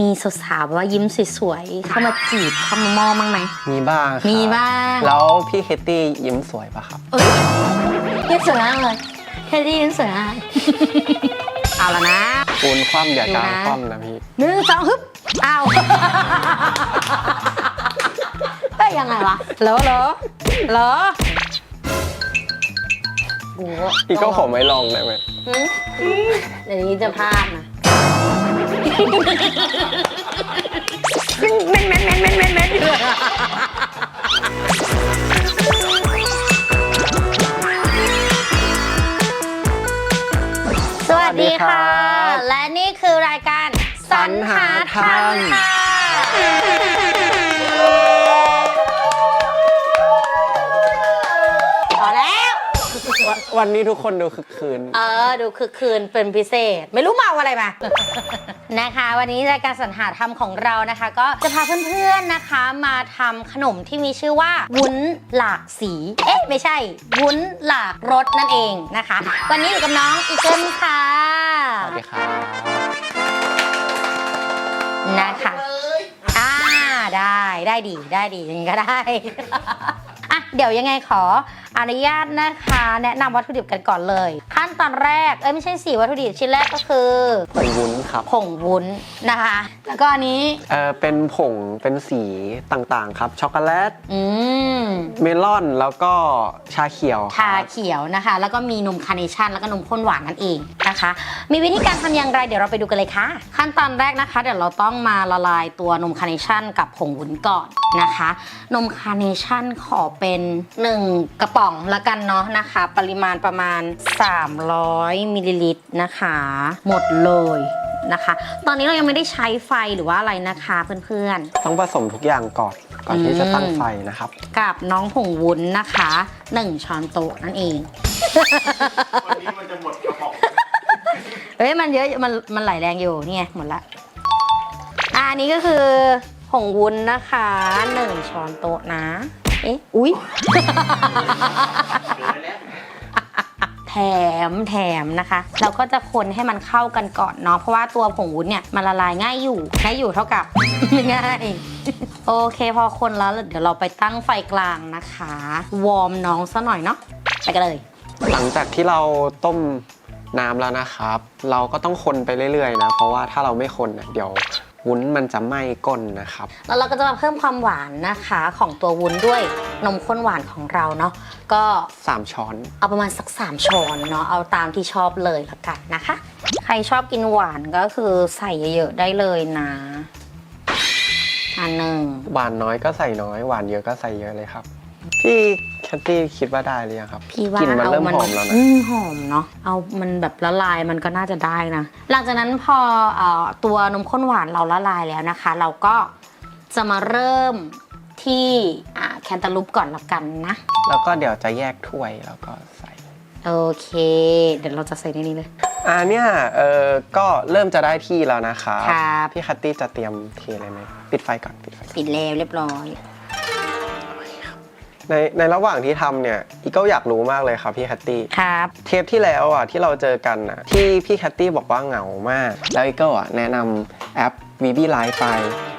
มีสาวๆแบบว่ายิ้มสวยๆเข้ามาจีบเข้ามามอบ้างไหม มีบ้างครับมีบ้าง แล้วพี่เคตตี้ยิ้มสวยปะครับ เอ้ยยิ้มสวยมากเลยเทดดี้ยิ้มสวยมาก เอาละนะ ปูนคว่ำอย่ากลางดูนะคว่ำนะพี่ หนึ่งสองฮึบเอาเอ้ยยังไงวะเหรอเหรอเหรอโอ้โหอีกก็ผมไม่ลองได้ไหมหืมเดี๋ยวนี้จะพลาดนะ แม่นแม่นแม่นแม่นแม่นแม่นอยู่เลยสวัสดีค่ะ และนี่คือรายการสรรหาทางค่ะ วันวันนี้ทุกคนดูคึกคืน เออ ดูคือคืนเป็นพิเศษ ไม่รู้เมาอะไรมา นะคะ วันนี้รายการสรรหาธรรมของเรานะคะ ก็จะพาเพื่อนๆนะคะ มาทำขนมที่มีชื่อว่า วุ้นหลากสี เอ๊ะ ไม่ใช่ วุ้นหลากรสนั่นเองนะคะ วันนี้อยู่กับน้องอีเกิลค่ะสวัสดีครับนะคะอ่าได้ได้ดีได้ดีอย่างนี้ก็ได้ อะเดี๋ยวยังไงขอ อนุญาตนะคะ แนะนำวัตถุดิบกันก่อนเลย ขั้นตอนแรก เอ้ยไม่ใช่สี่วัตถุดิบชิ้นแรกก็คือผงวุ้นครับผงวุ้นนะคะ แล้วก็อันนี้ เออเป็นผงเป็นสีต่างๆครับ ช็อกโกแลต อืม เมลอนแล้วก็ชาเขียวคชารับเขียวนะคะ แล้วก็มีนมคาร์เนชั่นแล้วก็นมข้นหวานนั่นเองนะคะ มีวิธีการทำอย่างไรเดี๋ยวเราไปดูกันเลยค่ะ ขั้นตอนแรกนะคะ เดี๋ยวเราต้องมาละลายตัวนมคาร์เนชั่นกับผงวุ้นก่อนนะคะ นมคาร์เนชั่นขอเป็น 1 กระป๋องละกันเนาะนะคะ ปริมาณประมาณ 300มิลลิลิตรนะคะ หมดเลยนะคะ ตอนนี้เรายังไม่ได้ใช้ไฟหรือว่าอะไรนะคะเพื่อนๆ ต้องผสมทุกอย่างก่อน ก่อนที่จะตั้งอืมไฟนะครับ กับน้องผงวุ้นนะคะ1ช้อนโต๊ะนั่นเองวันนี้มันจะหมดกระป๋องเอ้ยมันเยอะมันมันไหลแรงอยู่นี่ไงหมดละอ่าอันนี้ก็คือผงวุ้นนะคะหนึ่งช้อนโต๊ะนะ เอ๊ะ อุ้ยแถมแถมนะคะ เราก็จะคนให้มันเข้ากันก่อนเนาะ เพราะว่าตัวผงวุ้นเนี่ยมันละลายง่ายอยู่ ง่ายอยู่เท่ากับ ไม่ง่ายโอเคพอคนแล้วเดี๋ยวเราไปตั้งไฟกลางนะคะ วอร์มน้องซะหน่อยเนาะ ไปกันเลย หลังจากที่เราต้มน้ำแล้วนะครับ เราก็ต้องคนไปเรื่อยๆนะ เพราะว่าถ้าเราไม่คนน่ะเดี๋ยว วุ้นมันจะไหม้ก้นนะครับ แล้วเราก็จะมาเพิ่มความหวานนะคะของตัววุ้นด้วยนมข้นหวานของเราเนาะก็ 3 ช้อน เอาประมาณสัก 3 ช้อนเนาะเอาตามที่ชอบเลยละกันนะคะ ใครชอบกินหวานก็คือใส่เยอะๆได้เลยนะอันหนึ่งหวานน้อยก็ใส่น้อย หวานเยอะก็ใส่เยอะเลยครับ พี่แคทตี้คิดว่าได้หรือยังครับพี่ว่ากลิ่นมันเอาเริ่มมันหอมแล้วนะอืมหอมเนาะเอามันแบบละลายมันก็น่าจะได้นะ หลังจากนั้นพอเอ่อตัวนมข้นหวานเราละลายแล้วนะคะ เราก็จะมาเริ่มที่อ่าแคนตาลูปก่อนละกันนะ แล้วก็เดี๋ยวจะแยกถ้วยแล้วก็ใส่ โอเค เดี๋ยวเราจะใส่ในนี้เลย อ่าเนี่ยเออก็เริ่มจะได้ที่แล้วนะครับครับ พี่แคทตี้จะเตรียมเทเลยไหมปิดไฟก่อนปิดไฟก่อน ปิดแล้วเรียบร้อย ในในระหว่างที่ทำเนี่ยอีก็อยากรู้มากเลยครับพี่แคทตี้ครับ เทปที่แล้วอะที่เราเจอกันอะที่พี่แคตตี้บอกว่าเหงามาก แล้วอีเกิลอะแนะนำแอป v b l i v e ไป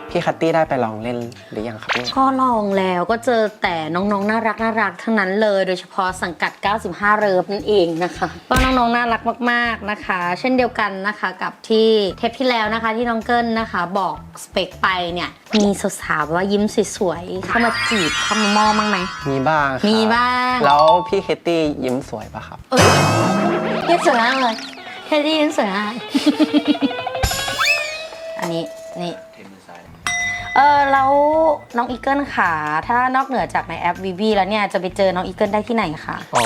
พี่แคตตี้ได้ไปลองเล่นหรือยังครับเนี่ยก็ลองแล้วก็เจอแต่น้องๆ น่ารักน่ารักทั้งนั้นเลย โดยเฉพาะสังกัด 95 เริฟนั่นเองนะคะก็น้องๆ น่ารักมากๆนะคะ เช่นเดียวกันนะคะกับที่เทปที่แล้วนะคะที่น้องเกิลนะคะ บอกสเปคไปเนี่ยมีสาวๆแบบว่ายิ้มสวยๆเข้ามาจีบเข้ามามอบ้างไหม มีบ้างครับมีบ้าง แล้วพี่แคตตี้ยิ้มสวยปะครับ เอ้ยเยิ้มสวยมากเลยเทดดี้ยิ้มสวยมาก อันนี้นี่เออแล้วน้องอีเกิลค่ะ ถ้านอกเหนือจากในแอป VB แล้วเนี่ยจะไปเจอน้องอีเกิลได้ที่ไหนคะอ๋อ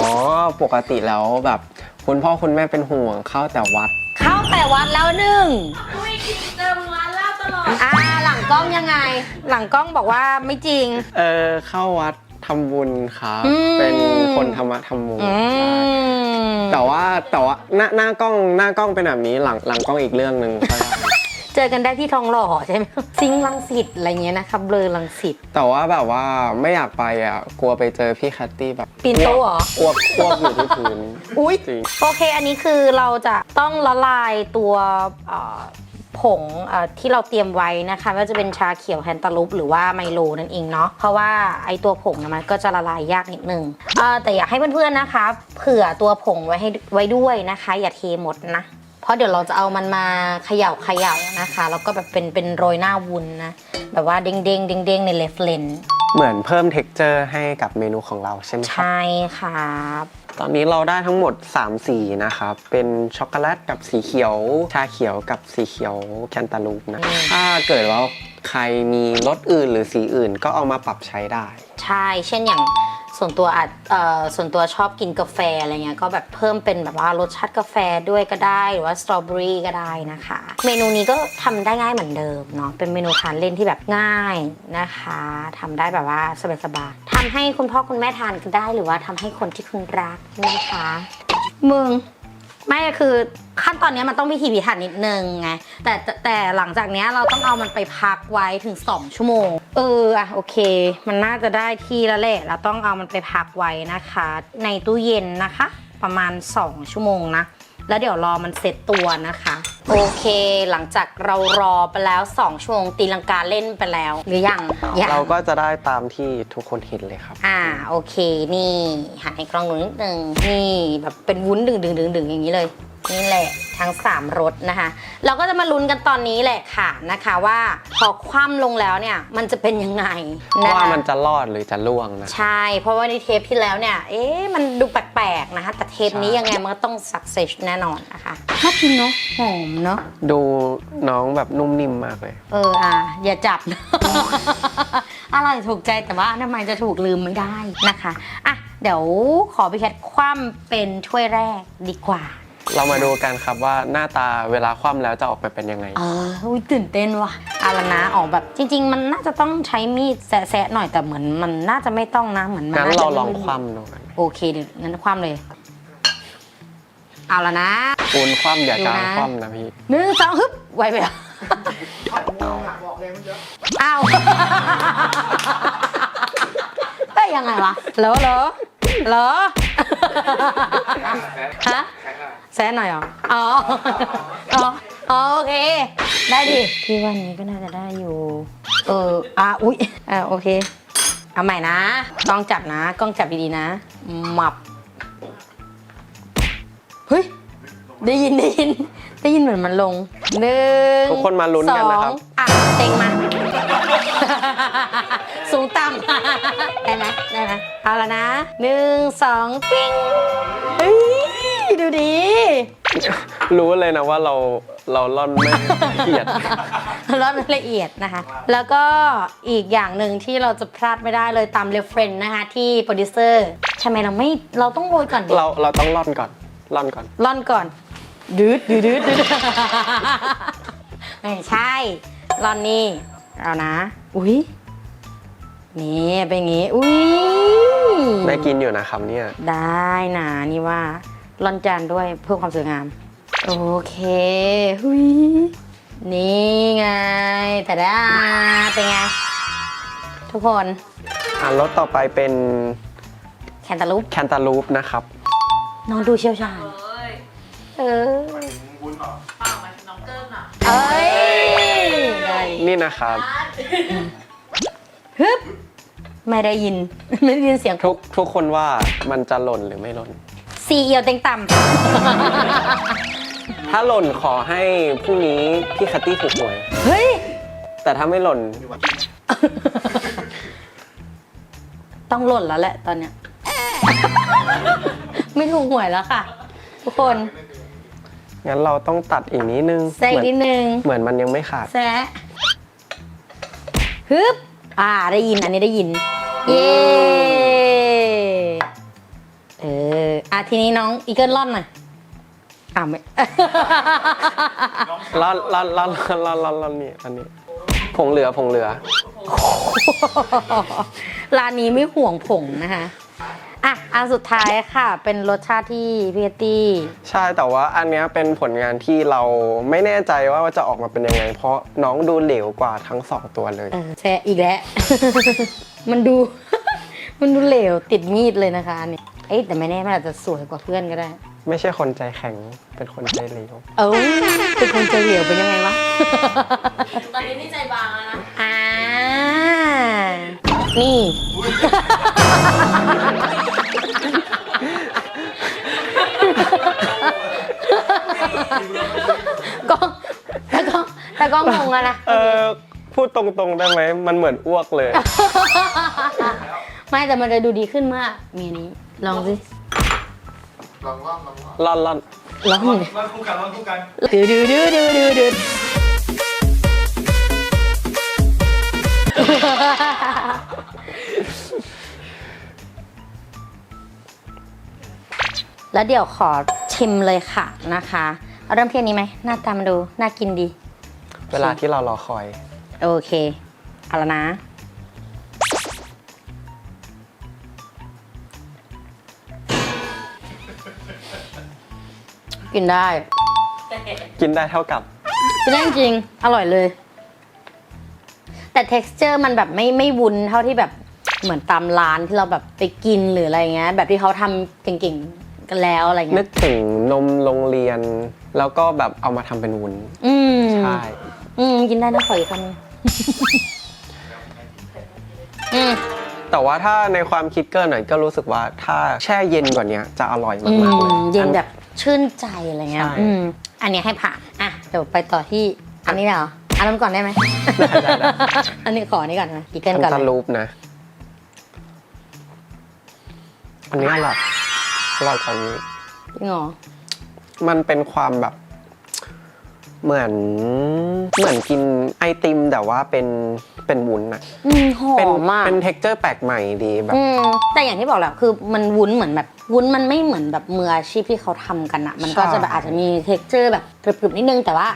ปกติแล้วแบบ คุณพ่อคุณแม่เป็นห่วงเข้าแต่วัด เข้าแต่วัดแล้วหนึ่งอุ้ยกินเติมร้านลาบตลอด อ่าหลังกล้องยังไง หลังกล้องบอกว่าไม่จริง เออเข้าวัดทำบุญครับอืม เป็นคนธรรมะธรรมโมอืใช่มแต่ว่าแต่ว่าหน้าหน้ากล้องหน้ากล้องเป็นแบบนี้หลังหลังกล้องอีกเรื่องหนึ่งค่อยว่า เจอกันได้ที่ทองหล่อใช่ไหมซิงค์ลังสิตอะไรเงี้ยนะคะเบลอลังสิต แต่ว่าแบบว่าไม่อยากไปอะ กลัวไปเจอพี่แคตตี้แบบปีนโต๊ะเหรอ อ้วกอ้วกอยู่ที่พื้นอุ๊ยจริง โอเค อันนี้คือเราจะต้องละลายตัวเอ่อผผงเอ่อที่เราเตรียมไว้นะคะไม่ว่าจะเป็นชาเขียวแฮนตาลูปหรือว่าไมโลนั่นเองเนาะเพราะว่าไอตัวผงเนี่ยมันก็จะละลายยากนิดนึงเอ่อแต่อยากให้เพื่อนๆนะคะ เผื่อตัวผงไว้ให้ไว้ด้วยนะคะ อย่าเทหมดนะเพ ราะเดี๋ยวเราจะเอามันมาเขย่าเขย่านะคะ แล้วก็แบบเป็นเป็นโรยหน้าวุ้นนะ แบบว่าเด้งเด้งเด้งเด้งๆในเลฟเลนเหมือนเพิ่ม t e x t อร์ให้กับเมนูของเราใช่ไหมครับ ใช่ครับ ตอนนี้เราได้ทั้งหมด 3 สีนะครับ เป็นช็อกโกแลตกับสีเขียว ชาเขียวกับสีเขียวแคนตาลูปนะถ้าเกิดว่าใครมีรสอื่นหรือสีอื่นก็เอามาปรับใช้ได้ ใช่ เช่นอย่าง ส่วนตัวอาจส่วนตัวชอบกินกาแฟอะไรเงี้ยก็แบบเพิ่มเป็นแบบว่ารสชาติกาแฟด้วยก็ได้ หรือว่าสตรอเบอรี่ก็ได้นะคะ เมนูนี้ก็ทำได้ง่ายเหมือนเดิมเนาะเป็นเมนูทานเล่นที่แบบง่ายนะคะทำได้แบบว่าสบายๆทำให้คุณพ่อคุณแม่ทานก็ได้ หรือว่าทำให้คนที่คุณรักนะคะมึงไม่คือ ขั้นตอนเนี้ยมันต้องพิถีพิถันนิดนึงไงแต่แต่แต่หลังจากเนี้ยเราต้องเอามันไปพักไว้ถึง 2 ชั่วโมง เอออะโอเค มันน่าจะได้ที่แล้วแหละเราต้องเอามันไปพักไว้นะคะ ในตู้เย็นนะคะ ประมาณ 2 ชั่วโมงนะแล้วเดี๋ยวรอมันเสร็จตัวนะคะ โอเค หลังจากเรารอไปแล้ว 2 ชั่วโมงตีลังกาเล่นไปแล้ว หรือยังยังเราก็จะได้ตามที่ทุกคนเห็นเลยครับ อ่าโอเค นี่หันให้กล้องดูนิดนึงนี่แบบเป็นวุ้นดึงดึงดึงดึงอย่างนี้เลย นี่แหละทั้ง 3รสนะคะ เราก็จะมาลุ้นกันตอนนี้แหละค่ะนะคะว่าพอคว่ำลงแล้วเนี่ยมันจะเป็นยังไงนะว่าคะมันจะรอดหรือจะล่วงนะ ใช่ เพราะว่าในเทปที่แล้วเนี่ย เอ๊ะมันดูแปลกๆนะคะแต่เทปนี้ใช่ ยังไงมันก็ต้องสักเซสแน่นอนนะคะน่ากินเนาะหอมเนาะ ดูน้องแบบนุ่มนิ่มมากเลย เอออะอย่าจับอร่อยถูกใจแต่ว่าทำไมจะถูกลืมไม่ได้นะคะ อะ เดี๋ยวขอพี่แคทคว่ำเป็นถ้วยแรกดีกว่า เรามาดูกันครับว่าหน้าตาเวลาคว่ำแล้วจะออกมาเป็นยังไงเอออุ๊ยตื่นเต้นว่ะเอาละนะออกแบบ จริง ๆ มันน่าจะต้องใช้มีดแซะๆหน่อยแต่เหมือนมันน่าจะไม่ต้องนะเหมือนมันงั้นน่าเราจะลองคว่ำดูกันโอเคเดี๋ยวงั้นคว่ำเลย เอาละนะ ปูนคว่ำอย่ากลางดูนะ คว่ำนะพี่ หนึ่งสองฮึบไวไปอะอ้าวเฮ้ยยังไงวะเหรอเหรอเหรอฮะ แซะหน่อยเหรอ อ๋อ อ๋ออ๋อโอเค ได้ดิ พี่วันนี้ก็น่าจะได้อยู่ เอออะอุ๊ยอะโอเค เอาใหม่นะ กล้องจับนะ กล้องจับดีๆนะ หมับ เฮ้ย ได้ยินได้ยิน ได้ยินเหมือนมันลงหนึ่งทุกคนมาลุ้นกันนะครับ สองอะเต็งมา สูงต่ำ ได้ไหมได้ไหมเอาละนะหนึ่งสองปิ้งเฮ้ย ดูดี รู้เลยนะว่าเราเราล่อนไม่ละเอียด รอดละเอียดนะคะ แล้วก็อีกอย่างหนึ่งที่เราจะพลาดไม่ได้เลยตามเรฟเฟรนนะคะที่โปรดิวเซอร์ทำไมเราไม่เราต้องโรยก่อนดิเราเราต้องล่อนก่อนล่อนก่อน ร่อนก่อนดืดดืดดืดดืดไม่ใช่ร่อนนี่เอานะ อุ้ยนี่เป็นอย่างงี้อุ้ยได้กินอยู่นะครับเนี่ย ได้นะนี่ว่า ร่อนจานด้วยเพื่อความสวยงาม โอเคหุยนี่ไงแต่ได้เป็นไง ทุกคนอะรสต่อไปเป็นแคนตาลูปแคนตาลูปนะครับ น้องดูเชี่ยวชาญเอ้ยเออวุ้นเหรอเปล่าหมายถึงน้องเกิ้ลอะเอ้ยได้นี่นะครับ ฮึบไม่ได้ยิน ไม่ได้ยินเสียงทุกทุกคนว่ามันจะหล่นหรือไม่หล่น ซีเอียวเต็งต่ถ้าหล่นขอให้พรุ่งนี้พี่คัตตี้ถูกหวยำเฮ้ย แต่ถ้าไม่หล่น ต้องหล่นแล้วแหละตอนเนี้ย ไม่ถูกหวยแล้วค่ะ ทุกคนงั้นเราต้องตัดอีกนิดนึงแซกเหมือนนิดนึงเหมือนมันยังไม่ขาด แซะฮึบอ่าได้ยินอันนี้ได้ยิน เย้ เอออะทีนี้น้องอีเกิลล่อนหน่อยอ่าไม่ล่อนล่อนล่อนล่อนล่อนล่อนนี่อันนี้ผงเหลือผงเหลือ ร้านนี้ไม่ห่วงผงนะคะอะอันสุดท้ายค่ะ เป็นรสชาติที่พี่ตี้ ใช่แต่ว่าอันเนี้ยเป็นผลงานที่เราไม่แน่ใจว่าจะออกมาเป็นยังไง เพราะน้องดูเหลวกว่าทั้งสองตัวเลย เออแซะอีกแล้ว มันดู มันดูเหลวติดมีดเลยนะคะอันนี่ เอ้ยแต่ไม่แน่มันอาจจะสวยกว่าเพื่อนก็ได้ ไม่ใช่คนใจแข็ง เป็นคนใจเหลวเออเป็นคนใจเหลียวเป็นยังไงวะ ตอนนี้นี่ใจบางแล้วนะอ่า นี่ ก็แต่ก็แต่ก็งงอะนะ เออพูดตรงๆได้ไหม มันเหมือนอ้วกเลย ไม่แต่มันจะดูดีขึ้นมากมีอันนี้ ลองสิลองว่าลองว่าล่อนลองลองคู่กันลองคู่กันดูดูดูดูดูดูแล้วเดี๋ยวขอชิมเลยค่ะนะคะเอาเริ่มเพียงนี้ไหมหน้าตามันดู น่ากินดีๆเวลาที่เรารอคอย โอเค เอาละนะ กินได้ กินได้เท่ากับ กินได้จริงๆอร่อยเลย แต่ texture มันแบบไม่ไม่วุ้นเท่าที่แบบเหมือนตามร้านที่เราแบบไปกินหรืออะไรเงี้ย แบบที่เขาทำเก่งๆกันแล้วอะไรนึเงี้กย ถึงนมโรงเรียน แล้วก็แบบเอามาทำเป็นวุ้นอืม ใช่อืม กินได้นะขออีกคำหนึงอืม แต่ว่าถ้าในความคิดเกินหน่อยก็รู้สึกว่าถ้าแช่เย็นกว่านี้จะอร่อยอืมากๆเลยมเย็นอัแบบ ชื่นใจอะไรเงี้ยใช่ อืมอันนี้ให้ผ่านอะเดี๋ยวไปต่อที่อันนี้เลยเหรออันนั้นก่อนได้ไหม อันนี้ขออันนี้ก่อนนะกีเกิลทันก่อนตาเลยลูปนะ อันนี้อร่อยอร่อยกว่านี้ จริงเหรอมันเป็นความแบบ เหมือนเหมือนกินไอติม แต่ว่าเป็นเป็นวุ้นอะอืมหอเป็นมมาก เป็นเท็กเจอร์แปลกใหม่ดีแบบ อืมแต่อย่างที่บอกแหละคือมันวุ้นเหมือนแบบวุ้นมันไม่เหมือนแบบมืออาชีพที่เขาทำกันอะมันก็ใช่ จะแบบอาจจะมีเท็กเจอร์แบบกรึบๆนิดนึงแต่ว่า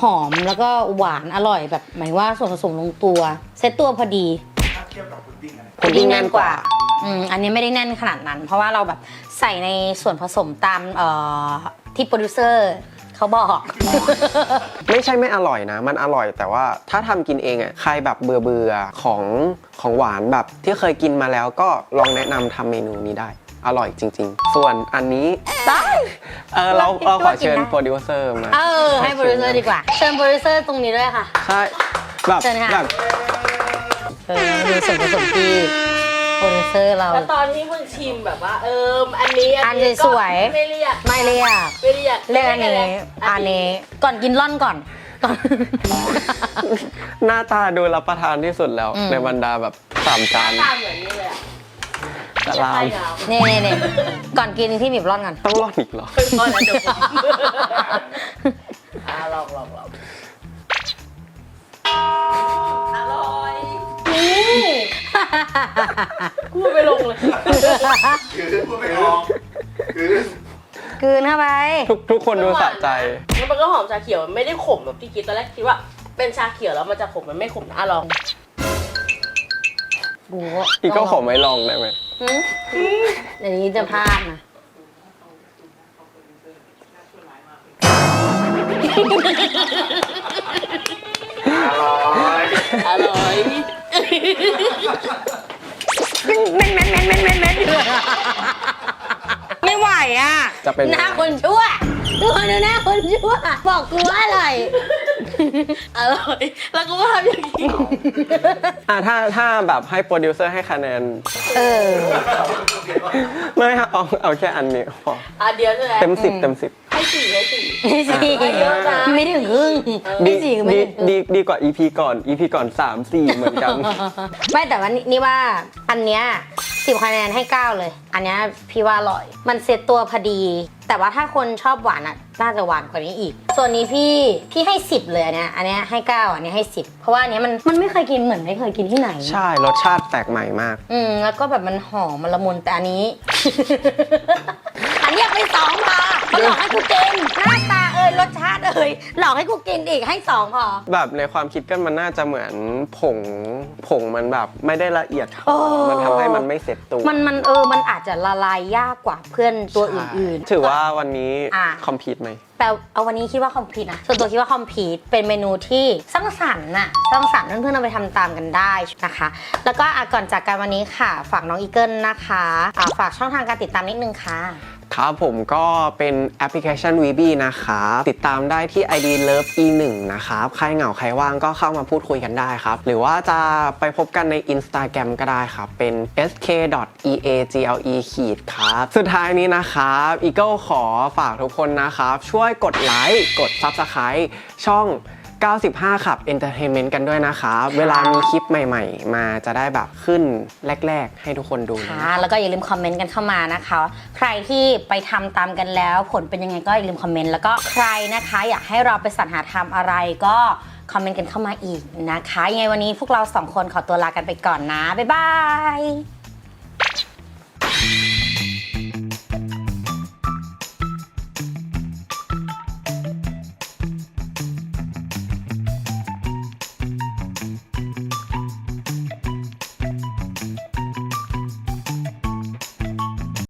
หอมแล้วก็หวานอร่อยแบบหมายว่าส่วนผสมลงตัว เซตตัวพอดีถ้าเทียบกับพุดดิ้งอะนะพุดดิ้งแน่นกว่า อืมอันนี้ไม่ได้แน่นขนาดนั้น เพราะว่าเราแบบใส่ในส่วนผสมตามเอ่อที่โปรดิวเซอร์ เขาบอก ไม่ใช่ไม่อร่อยนะ มันอร่อยแต่ว่าถ้าทำกินเองอะใครแบบเบื่อเบื่อๆของของหวานแบบที่เคยกินมาแล้วก็ลองแนะนำทำเมนูนี้ได้อร่อยจริง ๆ ส่วนอันนี้ได้เออเราเราขอคิดว่ากินเชิญได้โปรดิวเซอร์มา เออ ให้โปรดิวเซอร์ดีกว่า เชิญโปรดิวเซอร์ตรงนี้ด้วยค่ะ ใช่ แบบเชิญค่ะแบบเออดูส่วนผสมที่โปรดิว เซอร์เรา แล้วตอนที่มึงชิมแบบว่า เอออันนี้อันนี้สวย ไม่เรียกไม่เรียกไม่เรียกเรียกอันนี้อันนี้ก่อนกินร่อนก่อน หน้าตาดูรับประทานที่สุดแล้ว อืม ในบรรดาแบบสามจานตามเหมือนนี่เลยอะต่ลามเนี่นี่นี่ก่อนกินพี่หมิบร่อนก่อนต้องรอดอีกเหรอ เป็นก้อนล้วเดี๋ยวผมอะลองลอง กูไปลงเลย คือพูดไม่ออกคือกลืนเข้าไป ทุกทุกคนดูสะใจ แล้วมันก็หอมชาเขียวมันไม่ได้ขมแบบที่คิดตอนแรกคิดว่า เป็นชาเขียวแล้วมันจะขมมันไม่ขมนะอะลองโอ้โหอีกก็ขอไม่ลองได้ไหมหืมเดี๋ยวนี้จะพลาดนะอร่อย อร่อย เม้นเม้นเม้นเม้นเม้นเม้นเม้นอยู่ไม่ไหวอะจะเป็น หน้าคนชั่วทุกคนดูหน้าคนชั่ว บอกกูว่าอร่อยอร่อย แล้วก็ทำอย่างนี้ อะถ้าถ้าแบบให้โปรดิวเซอร์ให้คะแนน เออ ไม่ครับเอาเอาแค่อันนี้พออะเดียวใช่ไหม เต็มสิบเต็มสิบ ให้สี่ให้สี่ไม่สิไม่เยอะนะ ไม่ถึงครึ่งดีไม่สิไม่ดีถึงครึ่ง ดีดีกว่า EP ก่อน EP ก่อน 3 4 เหมือนกัน ไม่แต่ว่านี่นี่ว่าอันเนี้ยสิบคะแนนให้เก้าเลย อันเนี้ยพี่ว่าอร่อย มันเซตตัวพอดี แต่ว่าถ้าคนชอบหวานอะน่าจะหวานกว่านี้อีก ส่วนนี้พี่พี่ให้สิบเลยอันเนี้ยอันเนี้ยให้เก้าอันเนี้ยให้สิบเพราะว่าอันเนี้ยมันมันไม่เคยกินเหมือนไม่เคยกินที่ไหน ใช่รสชาติแปลกใหม่มาก อืมแล้วก็แบบมันหอมมันละมุนแต่อันนี้ อ่ยหลอกให้กูกินอีกให้สองพอ แบบในความคิดกันมันน่าจะเหมือนผงผงมันแบบไม่ได้ละเอียดพโอ้อมันทำให้มันไม่เสร็จตัวมันมันเออมันอาจจะละลายยากกว่าเพื่อนตัวอื่นๆถือว่าวันนี้อะ คอมพิวต์ไหม แต่เอาวันนี้คิดว่าคอมพลีทนะ ส่วนตัวคิดว่าคอมพลีทเป็นเมนูที่สร้างสรรค์น่ะสร้างสรรค์เพื่อนๆเอาไปทำตามกันได้นะคะ แล้วก็อะก่อนจากกันวันนี้ค่ะ ฝากน้องอีเกิลนะคะอะฝากช่องทางการติดตามนิดนึงค่ะ ครับผมก็เป็นแอปพลิเคชัน v b นะครับติดตามได้ที่ ID Love E1 นะครับใครเหงาใครว่างก็เข้ามาพูดคุยกันได้ครับ หรือว่าจะไปพบกันใน Instagram ก็ได้ครับ เป็น sk.eagle ขีดครับ สุดท้ายนี้นะครับ Eagle ขอฝากทุกคนนะครับ ช่วยกดไลค์กด Subscribe ช่อง 95ขับ Entertainment กันด้วยนะครับเวลามีคลิปใหม่ ๆ มาจะได้แบบขึ้นแรก ๆ ให้ทุกคนดูนะค่ะแล้วก็อย่าลืมคอมเมนต์กันเข้ามานะคะ ใครที่ไปทำตามกันแล้ว ผลเป็นยังไงก็อย่าลืมคอมเมนต์แล้วก็ใครนะคะ อยากให้เราไปสรรหาทำอะไรก็คอมเมนต์กันเข้ามาอีกนะคะยังไงวันนี้พวกเราสองคนขอตัวลากันไปก่อนนะบ๊ายบาย